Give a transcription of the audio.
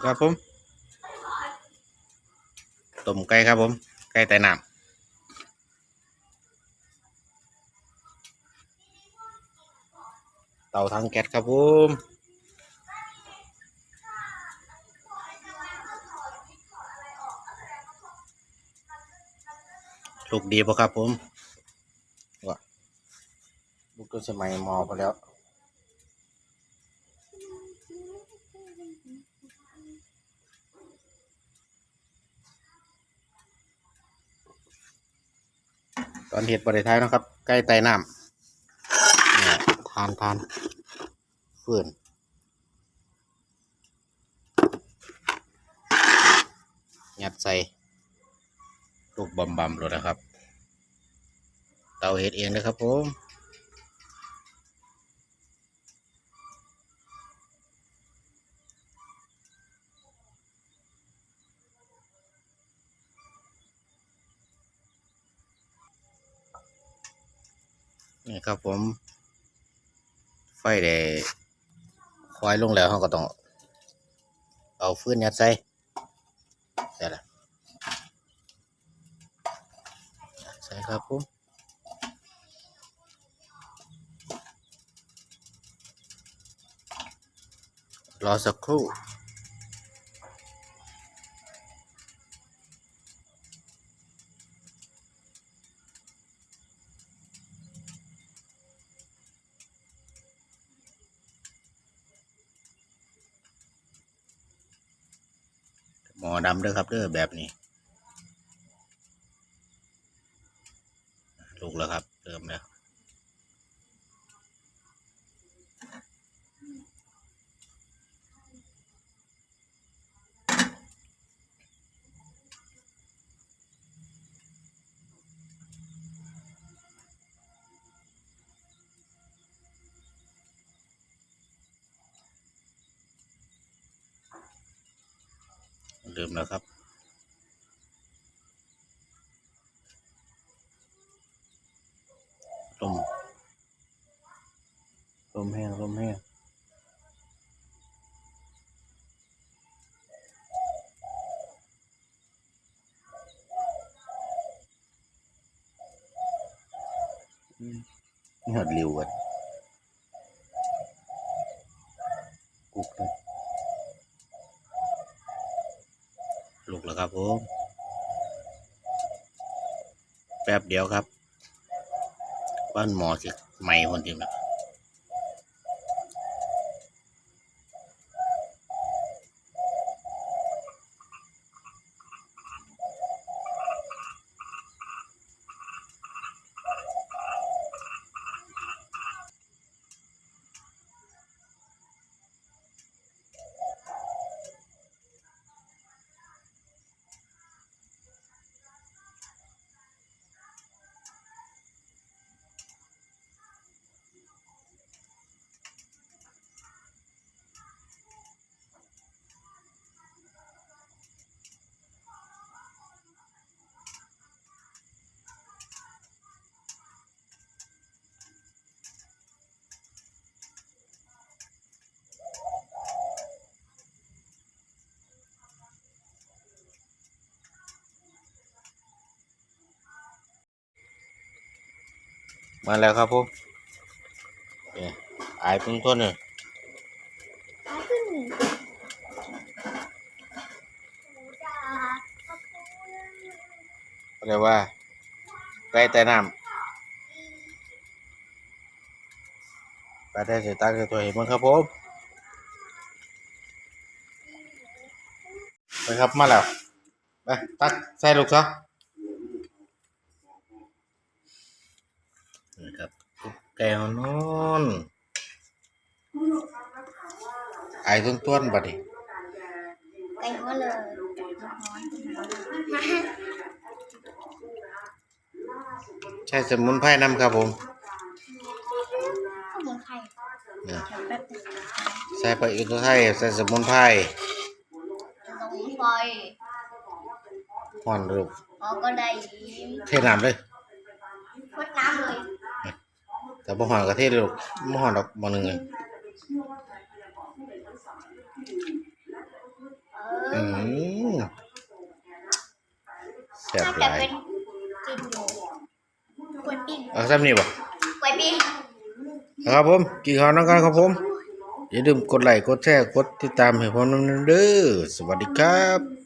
ครับผมต้มไก่ครับผม ไก่ไต่น้ำเตาทางแก๊สครับผมลูกดีปะครับผมว่าลูกก็สมัยมอพอแล้ว ตอนเห็ดบริท้ายนะครับใกล้ไตน้ำเนี่ยทานทานฟืนยัดใส่ลูกบอมบำเลยนะครับ เตาเห็ดเองนะครับผม นี่ครับผม ไฟได้ควายลงแล้วเขาก็ต้อง เอาฟืนยัดใส่ใส่ละใส่ครับผมรอสักครู่ หมอดำเด้อครับเด้อแบบนี้ ลูกแล้วครับ เริ่มแล้ว เริ่มแล้วครับลมลมแห้งลมแห้งนี่หอดเริวกันกุกเลยลุกแล้ว ครับผมแป๊บเดียวครับบ้านหมอสิไหม่คนจริงนะ มาแล้วครับผมเนี่ยอายเพิ่งต้นเนี่ยเรียกว่าใกล้แต่น้ำไปได้เสียตังค์ตัวเห็นมั้งครับผมไปครับมาแล้วไปตักใส่ลูกซะนี่ครับ แก้วนอนไอ้ต้นต้นๆบัดนี้ไก่หัวเลยใช่สมุนไพรนำครับผมข้าวหมูไข่เนี่ยเดี๋ยวแป๊บนึงใส่ไปอีกตัวไทยใส่สมุนไพรจะต้องไฟห่อนลูกอ๋อก็ได้เทน้ำเลยพดน้ำเลย แต่บ่ห่อนก็เทเลยลูกบ่ห่อนดอกบ่หนึงเลยอืมแซ่บน่าหจะลายเป็นกินอยู่กล้วยปิ้งเอาซ้ำนี่บ่กล้วยปิ้งครับผมกินข้าวน้ำกันครับผมอย่าลืมกดไลค์กดแชร์กดติดตามให้ผมนำเด้อสวัสดีครับ